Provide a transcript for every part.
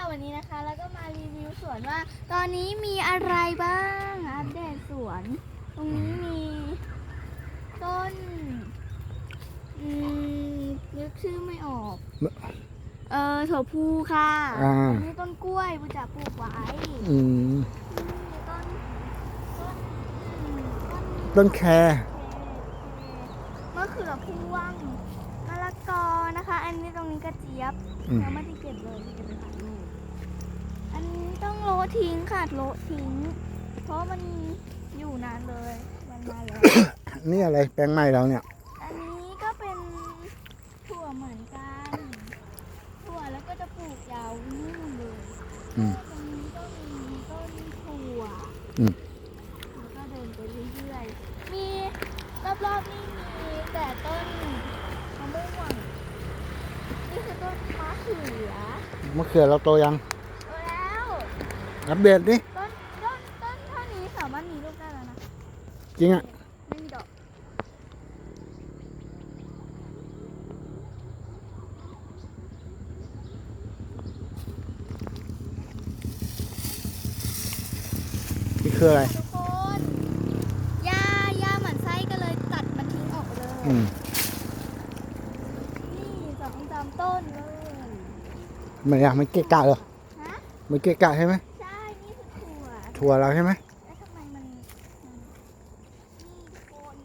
ค่ะวันนี้นะคะ แล้วก็มารีวิวสวนว่า ตอนนี้มีอะไรบ้างอัปเดตสวน ตรงนี้มีต้น อืมนึกชื่อไม่ออก เออถั่วพูค่ะอ่านนี้ต้นกล้วยบูจะปลูกไว้อืมนี่ต้นต้นอืมต้นต้นแครมะเขือพวงมะละกอนะคะ อันนี้ตรงนี้กระเจี๊ยบอืมยังไม่ได้เก็บเลยเก็บไปขายลูก อันนี้ต้องโละทิ้งค่ะโละทิ้ง เพราะมันอยู่นานเลย มันมาแล้ว นี่อะไรแปลงใหม่เราเนี่ย อันนี้ก็เป็นถั่วเหมือนกัน ถั่วแล้วก็จะปลูกยาวนี่เลยอืมตรงนี้ก็มีต้นถั่วอืม แล้วก็เดินไปเรื่อยๆ มีรอบๆนี่มีแต่ต้นมะม่วงนี่คือต้นมะเขือ มะเขือเราโตยังเอาแล้ว อัปเดตดิต้นต้นต้นเท่านี้สามารถมีลูกได้แล้วนะ จริงอะ ไม่มีดอก นี่คืออะไร ทุกคนหญ้าหญ้าหมันไส้ก็เลยตัดมันทิ้งออกไปเลย อืม นี่สองสามต้นเลย มันอยากมันเกะกะเหรอฮะ มันเกะกะใช่ไหมใช่นี่คือ ถั่วถั่วเราใช่ไหมแล้วทำไมมันมันนี่ทุกคน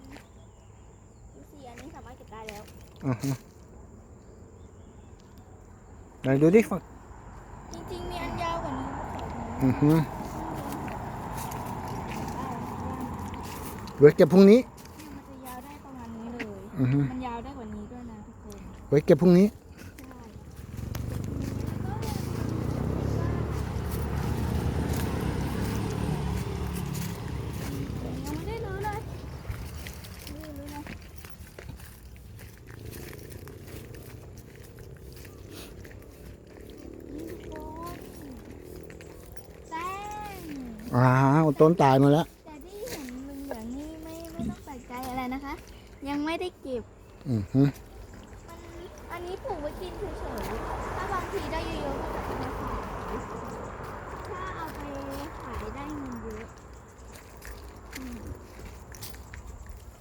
ดูสิอันนี้สามารถเก็บได้แล้วอือฮึไหนดูดิฝั่งจริงๆมีอันยาวกว่านี้อือฮึไว้เก็บพรุ่งนี้มันจะยาวได้ประมาณนี้เลย อือฮึมันยาวได้กว่านี้ด้วยนะทุกคน ไว้เก็บพรุ่งนี้ ใช่ยังไม่ได้รื้อเลยไม่ได้รื้อเลยนี่ทุกคนแป้ง อ้าวต้นตายหมาแล้ว แต่ที่เห็นเหลืองๆนี่ไม่ไม่ต้องแปลกใจอะไรนะคะ ยังไม่ได้เก็บ อือฮึมันอันนี้ปลูกไว้กินเฉยๆ ถ้าบางทีได้เยอะๆก็จะเอาไปขาย ถ้าเอาไปขายได้เงินเยอะอืม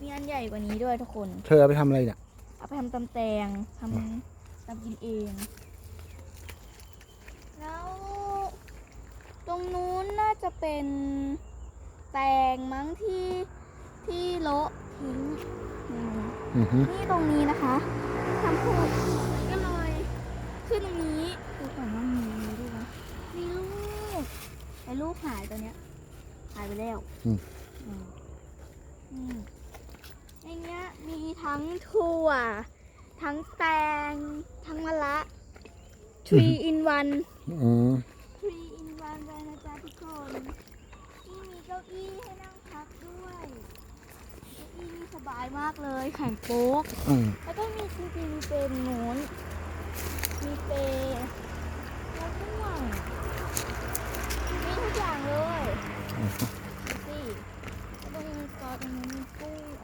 มีอันใหญ่กว่านี้ด้วยทุกคน เธอเอาไปทำอะไรเนี่ย เอาไปทำตำแตงทำตำกินเอง แล้ว ตรงนู้นน่าจะเป็นแตงมั้งที่ที่โละทิ้งอืมอือฮึนี่ตรงนี้นะคะทำผูกก็เลยขึ้นตรงนี้ดูก่อนว่ามีมีด้วยไหมมีลูกแต่ลูกหายตอนเนี้ยหายไปแล้วอืมอืมในเนี้ยมีทั้งถั่ว ทั้งแตง ทั้งมะละ three in one อืม three in one เลยนะจ๊ะทุกคนนี่มีเก้าอี้ให้นั่งพักด้วยเก้าอี้นี่ส บายมากเลยแข็งโป๊กอืมแล้วก็มีจริงๆมีเปรย์โน้นมีเปรย์แล้วก็หว่างมีทุกอย่างเลยดูสิแล้วตรงนี้มีกอตรงนี้มีกล้วยมี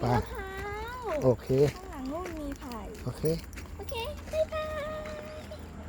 ไปมะพร้าวโอเค ข้างหลังนู่นมีไผ่ โอเคม